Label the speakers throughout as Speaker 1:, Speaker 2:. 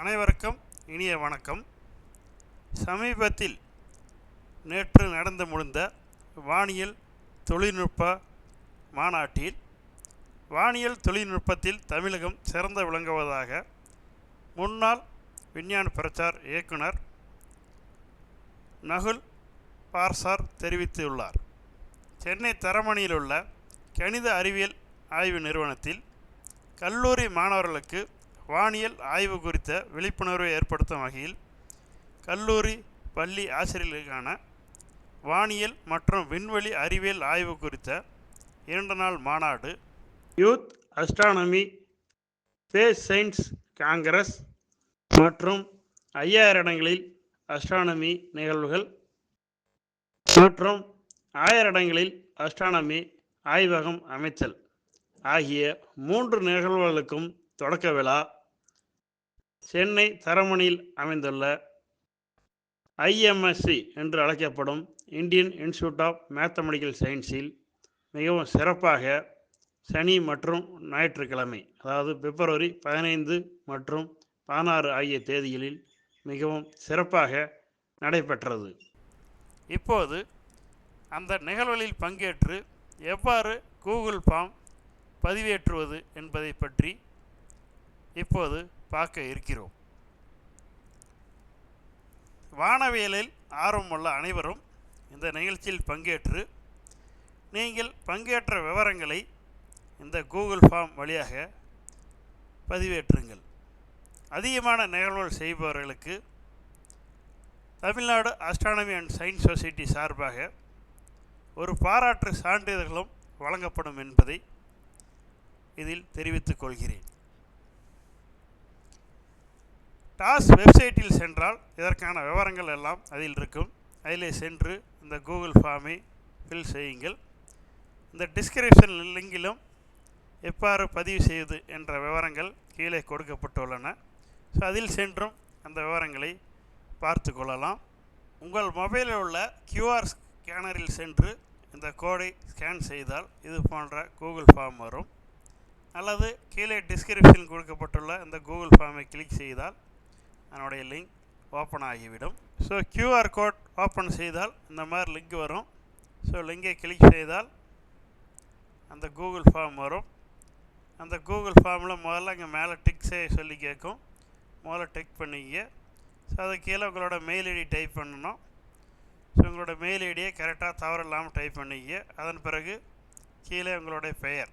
Speaker 1: அனைவருக்கும் இனிய வணக்கம். சமீபத்தில் நேற்று நடந்து முடிந்த வானியல் தொழில்நுட்ப மாநாட்டில் வானியல் தொழில்நுட்பத்தில் தமிழகம் சிறந்து விளங்குவதாக முன்னாள் விஞ்ஞான பிரச்சார் இயக்குனர் நகுல் பார்சார் தெரிவித்துள்ளார். சென்னை தரமணியில் உள்ள கணித அறிவியல் ஆய்வு நிறுவனத்தில் கல்லூரி மாணவர்களுக்கு வானியல் ஆய்வு குறித்த விழிப்புணர்வை ஏற்படுத்தும் வகையில் கல்லூரி பள்ளி ஆசிரியர்களுக்கான வானியல் மற்றும் விண்வெளி அறிவியல் ஆய்வு குறித்த இரண்டு நாள் மாநாடு youth astronomy space science congress மற்றும் ஐயாயிரம் இடங்களில் அஸ்ட்ரானமி நிகழ்வுகள் மற்றும் ஆயிரம் இடங்களில் அஸ்ட்ரானமி ஆய்வகம் அமைத்தல் ஆகிய மூன்று நிகழ்வுகளுக்கும் தொடக்க விழா சென்னை தரமணியில் அமைந்துள்ள ஐஎம்எஸ்சி என்று அழைக்கப்படும் இந்தியன் இன்ஸ்டியூட் ஆஃப் மேத்தமெட்டிக்கல் சயின்ஸில் மிகவும் சிறப்பாக சனி மற்றும் ஞாயிற்றுக்கிழமை அதாவது பிப்ரவரி பதினைந்து மற்றும் பதினாறு ஆகிய தேதிகளில் மிகவும் சிறப்பாக நடைபெற்றது. இப்போது அந்த நிகழ்வுகளில் பங்கேற்று எவ்வாறு கூகுள் ஃபார்ம் பதிவேற்றுவது என்பதை பற்றி இப்போது பார்க்க இருக்கிறோம். வானவியலில் ஆர்வமுள்ள அனைவரும் இந்த நிகழ்ச்சியில் பங்கேற்று நீங்கள் பங்கேற்ற விவரங்களை இந்த கூகுள் ஃபார்ம் வழியாக பதிவேற்றுங்கள். அதிகமான நிகழ்வுகள் செய்பவர்களுக்கு Tamil Nadu astronomy and science society சார்பாக ஒரு பாராட்டு சான்றிதழ்களும் வழங்கப்படும் என்பதை இதில் தெரிவித்துக் கொள்கிறேன். டாஸ் வெப்சைட்டில் சென்றால் இதற்கான விவரங்கள் எல்லாம் அதில் இருக்கும். அதிலே சென்று இந்த கூகுள் ஃபார்மை ஃபில் செய்யுங்கள். இந்த டிஸ்கிரிப்ஷன் லிங்கிலும் எவ்வாறு பதிவு செய்வது என்ற விவரங்கள் கீழே கொடுக்கப்பட்டுள்ளன. ஸோ அதில் சென்றும் அந்த விவரங்களை பார்த்து கொள்ளலாம். உங்கள் மொபைலில் உள்ள கியூஆர் ஸ்கேனரில் சென்று இந்த கோடை ஸ்கேன் செய்தால் இது போன்ற கூகுள் ஃபார்ம் வரும். அல்லது கீழே டிஸ்கிரிப்ஷன் கொடுக்கப்பட்டுள்ள இந்த கூகுள் ஃபார்மை கிளிக் செய்தால் அதனுடைய லிங்க் ஓப்பன் ஆகிவிடும். ஸோ கியூஆர் கோட் ஓப்பன் செய்தால் இந்த மாதிரி லிங்க் வரும். ஸோ லிங்கை கிளிக் செய்தால் அந்த கூகுள் ஃபார்ம் வரும். அந்த கூகுள் ஃபார்மில் முதல்ல இங்கே மேலே டிக்ஸே சொல்லி கேட்கும். முதல்ல டிக் பண்ணிக்க ஸோ அது கீழே உங்களோட மெயில் ஐடி டைப் பண்ணணும். ஸோ உங்களோட மெயில் ஐடியை கரெக்டாக தவறு இல்லாமல் டைப் பண்ணிக்க அதன் பிறகு கீழே உங்களுடைய பெயர்.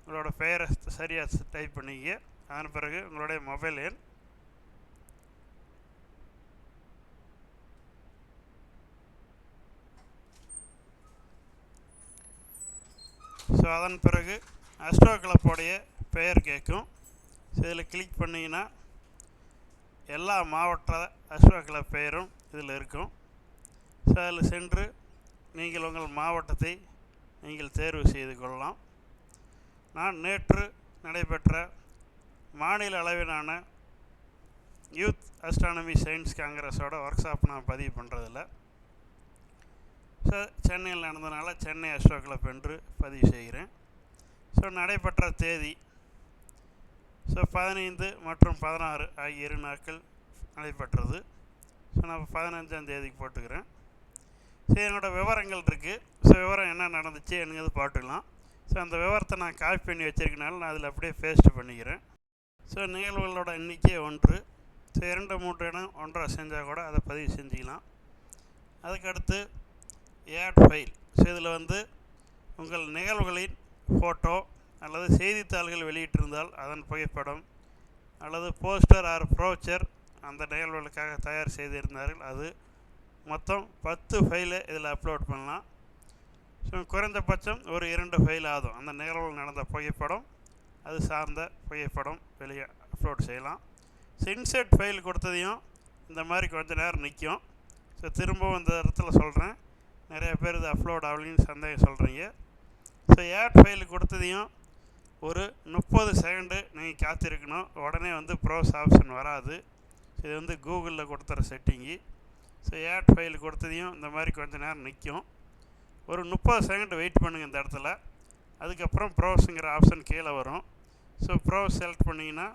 Speaker 1: உங்களோட பெயரை சரியாக டைப் பண்ணிக்க அதன் பிறகு உங்களுடைய மொபைல் எண். ஸோ அதன் பிறகு அஸ்ட்ரோ கிளப்போடைய பெயர் கேட்கும். ஸோ இதில் கிளிக் பண்ணிங்கன்னா எல்லா மாவட்ட அஸ்ட்ரோ கிளப் பெயரும் இதில் இருக்கும். ஸோ அதில் சென்று நீங்கள் உங்கள் மாவட்டத்தை நீங்கள் தேர்வு செய்து கொள்ளலாம். நான் நேற்று நடைபெற்ற மாநில அளவிலான யூத் அஸ்ட்ரானமி சயின்ஸ் காங்கிரஸோட ஒர்க் ஷாப் நான் பதிவு பண்ணுறதில்ல ஸோ சென்னையில் நடந்தனால சென்னை அஸ்ட்ரோ கிளப் என்று பதிவு செய்கிறேன். ஸோ நடைபெற்ற தேதி ஸோ பதினைந்து மற்றும் பதினாறு ஆகிய இரு நாட்கள் நடைபெற்றது. ஸோ நான் பதினஞ்சாம் தேதிக்கு போட்டுக்கிறேன். ஸோ என்னோடய விவரங்கள் இருக்குது ஸோ விவரம் என்ன நடந்துச்சு என்னங்கிறது பாட்டுக்கலாம் ஸோ அந்த விவரத்தை நான் காப்பி பண்ணி வச்சுருக்கனால நான் அதில் அப்படியே பேஸ்ட் பண்ணிக்கிறேன். ஸோ நிகழ்வுகளோட எண்ணிக்கை ஒன்று. ஸோ இரண்டு மூன்று இடம் ஒன்றரை செஞ்சால் கூட அதை பதிவு செஞ்சுக்கலாம். அதுக்கடுத்து ஏட் ஃபைல் ஸோ இதில் வந்து உங்கள் நிகழ்வுகளின் ஃபோட்டோ அல்லது செய்தித்தாள்கள் வெளியிட்டிருந்தால் அதன் புகைப்படம் அல்லது போஸ்டர் ஆர் ப்ரோச்சர் அந்த நிகழ்வுகளுக்காக தயார் செய்திருந்தார்கள். அது மொத்தம் பத்து ஃபைலை இதில் அப்லோட் பண்ணலாம். ஸோ குறைந்தபட்சம் ஒரு இரண்டு ஃபைல் ஆகும். அந்த நிகழ்வுகள் நடந்த புகைப்படம் அது சார்ந்த புகைப்படம் வெளியே அப்லோட் செய்யலாம். சின்செட் ஃபைல் கொடுத்ததையும் இந்த மாதிரி கொஞ்ச நேரம் நிற்கும். ஸோ திரும்பவும் இந்த இடத்துல சொல்கிறேன். நிறைய பேர் இது அப்லோட் ஆகலின்னு சந்தேகம் சொல்கிறீங்க ஸோ ஏட் ஃபைல் கொடுத்ததையும் ஒரு முப்பது செகண்டு நீங்கள் காத்திருக்கணும். உடனே வந்து ப்ரோஸ் ஆப்ஷன் வராது. இது வந்து கூகுளில் கொடுத்துற செட்டிங்கு ஸோ ஏட் ஃபைல் கொடுத்ததையும் இந்த மாதிரி கொஞ்ச நேரம் நிற்கும். ஒரு முப்பது செகண்ட் வெயிட் பண்ணுங்கள் இந்த இடத்துல. அதுக்கப்புறம் ப்ரோஸுங்கிற ஆப்ஷன் கீழே வரும். ஸோ ப்ரோஸ் செலக்ட் பண்ணிங்கன்னா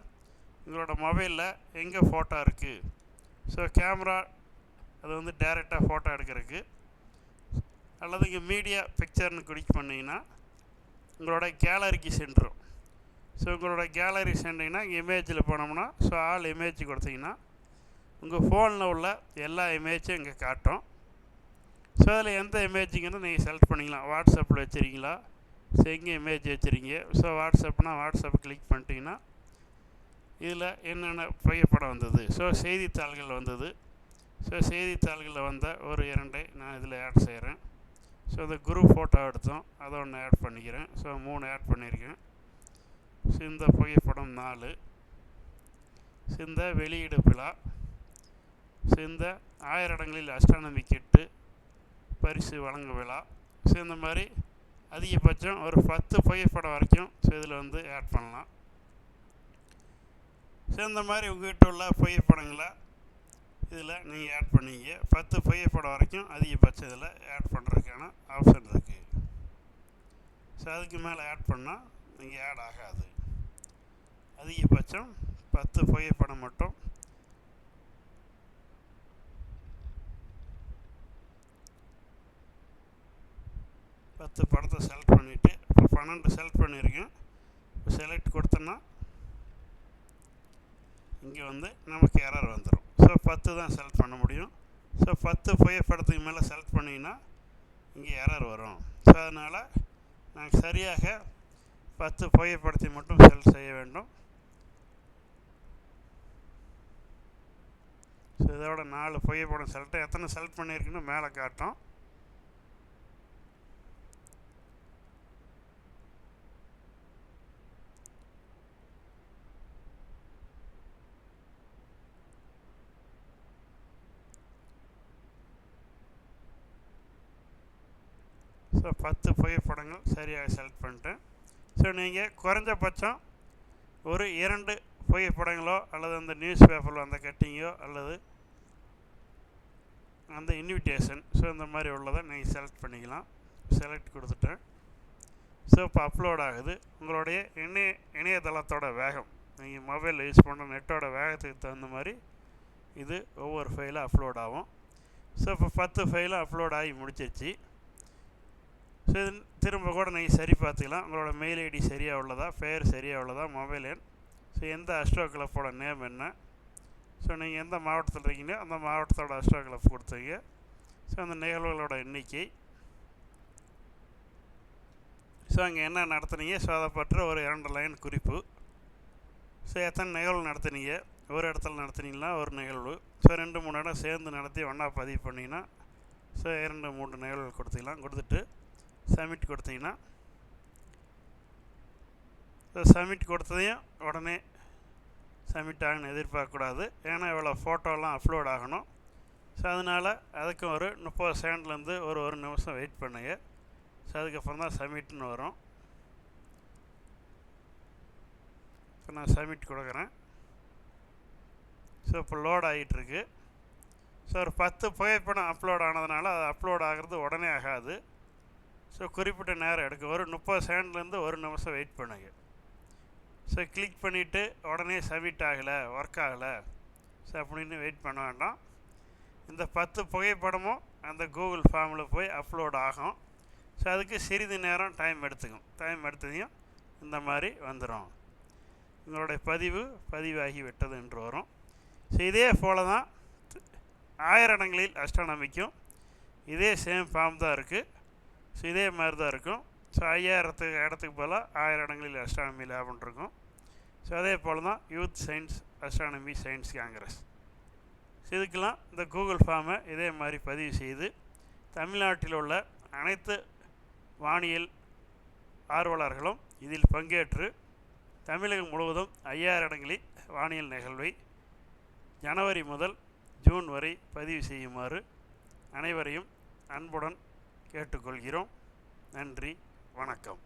Speaker 1: உங்களோட மொபைலில் எங்கே ஃபோட்டோ இருக்குது ஸோ கேமரா அது வந்து டேரெக்டாக ஃபோட்டோ எடுக்கிறதுக்கு. அல்லது இங்கே மீடியா பிக்சர்னு கிளிக் பண்ணிங்கன்னா உங்களோட கேலரிக்கு சென்றுரும். ஸோ உங்களோட கேலரி சென்றிங்கன்னா இங்கே இமேஜில் போனோம்னா ஸோ ஆல் இமேஜ் கொடுத்தீங்கன்னா உங்கள் ஃபோனில் உள்ள எல்லா இமேஜும் இங்கே காட்டும். ஸோ அதில் எந்த இமேஜுங்கிறது நீங்கள் செலக்ட் பண்ணிக்கலாம். வாட்ஸ்அப்பில் வச்சுருக்கீங்களா? ஸோ எங்கே இமேஜ் வச்சுருக்கீங்க? ஸோ வாட்ஸ்அப்னால் வாட்ஸ்அப் கிளிக் பண்ணிட்டீங்கன்னா இதில் என்னென்ன புகைப்படம் வந்தது? ஸோ செய்தித்தாள்கள் வந்தது. ஸோ செய்தித்தாள்களில் வந்த ஒரு இரண்டை நான் இதில் ஆட் செய்கிறேன் ஸோ இந்த குரூப் ஃபோட்டோ எடுத்தோம். அதை ஒன்று ஆட் பண்ணிக்கிறேன். ஸோ மூணு ஆட் பண்ணியிருக்கேன். ஸோ இந்த புகைப்படம் நாலு. ஸோ இந்த வெளியீடு விழா. ஸோ இந்த ஆயிரடங்களில் அஸ்ட்ரானமி கிட்டு பரிசு வழங்கும் விழா. ஸோ இந்த மாதிரி அதிகபட்சம் ஒரு பத்து புகைப்படம் வரைக்கும் ஸோ இதில் வந்து ஆட் பண்ணலாம். ஸோ இந்த மாதிரி உங்கள்கிட்ட உள்ள புகைப்படங்களை இதில் நீங்கள் ஆட் பண்ணிங்க. பத்து புகைப்படம் வரைக்கும் அதிகபட்சம் இதில் ஆட் பண்ணுறதுக்கான ஆப்ஷன் இருக்குது ஸோ அதுக்கு மேலே ஆட் பண்ணால் நீங்கள் ஆட் ஆகாது. அதிகபட்சம் பத்து புகைப்படம் மட்டும். பத்து படத்தை செலக்ட் பண்ணிவிட்டு இப்போ பன்னெண்டு செலக்ட் பண்ணியிருக்கேன். இப்போ செலக்ட் கொடுத்தோன்னா இங்கே வந்து நமக்கு எரர் வந்துடும் ஸோ பத்து தான் செலக்ட் பண்ண முடியும். ஸோ பத்து புகைப்படத்துக்கு மேலே செலக்ட் பண்ணிங்கன்னா இங்கே எரர் வரும். ஸோ அதனால் நாங்கள் சரியாக பத்து புகைப்படத்தை மட்டும் செலக்ட் செய்ய வேண்டும். ஸோ இதோட நாலு புகைப்படம் செலக்ட் எத்தனை செலக்ட் பண்ணியிருக்குன்னு மேலே காட்டும். ஸோ பத்து புகைப்படங்கள் சரியாக செலக்ட் பண்ணிட்டேன். ஸோ நீங்கள் குறைஞ்சபட்சம் ஒரு இரண்டு புகைப்படங்களோ அல்லது அந்த நியூஸ் பேப்பரில் அந்த கட்டிங்கோ அல்லது அந்த இன்விடேஷன் ஸோ இந்த மாதிரி உள்ளதை நீங்கள் செலக்ட் பண்ணிக்கலாம். செலக்ட் கொடுத்துட்டேன். ஸோ இப்போ அப்லோட் ஆகுது. உங்களுடைய இணைய இணையதளத்தோட வேகம் நீங்கள் மொபைலில் யூஸ் பண்ணுற நெட்டோட வேகத்துக்கு தகுந்த மாதிரி இது ஒவ்வொரு ஃபைலும் அப்லோட் ஆகும். ஸோ இப்போ பத்து ஃபைலும் அப்லோட் ஆகி முடிச்சிருச்சு. ஸோ இது திரும்ப கூட நீங்கள் சரி பார்த்துக்கலாம். உங்களோட மெயில் ஐடி சரியாக உள்ளதா? பேர் சரியாக உள்ளதா? மொபைல் எண். ஸோ எந்த அஸ்ட்ரோ கிளப்போட நேம் என்ன? ஸோ நீங்கள் எந்த மாவட்டத்தில் இருக்கீங்களோ அந்த மாவட்டத்தோட அஸ்ட்ரோ கிளப் கொடுத்தீங்க ஸோ அந்த நிகழ்வுகளோட எண்ணிக்கை. ஸோ அங்கே என்ன நடத்துனீங்க? ஸோ அதை பற்றி ஒரு இரண்டு லைன் குறிப்பு. ஸோ எத்தனை நிகழ்வு நடத்துனீங்க? ஒரு இடத்துல நடத்துனீங்கன்னா ஒரு நிகழ்வு. ஸோ ரெண்டு மூணு இடம் சேர்ந்து நடத்தி ஒன்றா பதிவு பண்ணிங்கன்னா ஸோ இரண்டு மூன்று நிகழ்வுகள் கொடுத்துக்கலாம். கொடுத்துட்டு சப்மிட் கொடுத்தீங்கன்னா சப்மிட் கொடுத்ததையும் உடனே சப்மிட் ஆகணும்னு எதிர்பார்க்கக்கூடாது. ஏன்னா இவ்வளோ ஃபோட்டோலாம் அப்லோட் ஆகணும். ஸோ அதனால் அதுக்கும் ஒரு முப்பது செகண்ட்லேருந்து ஒரு ஒரு நிமிஷம் வெயிட் பண்ணுங்க. ஸோ அதுக்கப்புறம் தான் சப்மிட்னு வரும். இப்போ நான் சப்மிட் கொடுக்குறேன். ஸோ இப்போ லோட் ஆகிட்டுருக்கு ஸோ ஒரு பத்து புகைப்படம் அப்லோட் ஆனதுனால அது அப்லோட் ஆகிறது உடனே ஆகாது. ஸோ குறிப்பிட்ட நேரம் எடுக்கும் ஒரு முப்பது செகண்ட்லேருந்து ஒரு நிமிஷம் வெயிட் பண்ணுங்க. ஸோ கிளிக் பண்ணிவிட்டு உடனே சப்மிட் ஆகலை ஒர்க் ஆகலை. ஸோ அப்படின்னு வெயிட் பண்ண வேண்டாம். இந்த பத்து புகைப்படமும் அந்த கூகுள் ஃபார்மில் போய் அப்லோட் ஆகும். ஸோ அதுக்கு சிறிது நேரம் டைம் எடுத்துக்கும். டைம் எடுத்ததையும் இந்த மாதிரி வந்துடும் உங்களுடைய பதிவு பதிவாகி விட்டது என்று வரும். ஸோ இதே போல் தான் ஆயிரடங்களில் அஷ்டானமிக்கும் இதே சேம் ஃபார்ம் தான் இருக்குது ஸோ இதே மாதிரி தான் இருக்கும். ஸோ ஐயாயிரத்துக்கு இடத்துக்கு போல் ஆயிரம் இடங்களில் அஸ்ட்ரானமி லேப்னு இருக்கும். ஸோ அதே போல் தான் youth science astronomy science congress so இதுக்கெல்லாம் இந்த கூகுள் ஃபார்மை இதே மாதிரி பதிவு செய்து தமிழ்நாட்டில் உள்ள அனைத்து வானியல் ஆர்வலர்களும் இதில் பங்கேற்று தமிழகம் முழுவதும் ஐயாயிரம் இடங்களில் வானியல் நிகழ்வை ஜனவரி முதல் ஜூன் வரை பதிவு செய்யுமாறு அனைவரையும் அன்புடன் கேட்டுக்கொள்கிறோம். நன்றி வணக்கம்.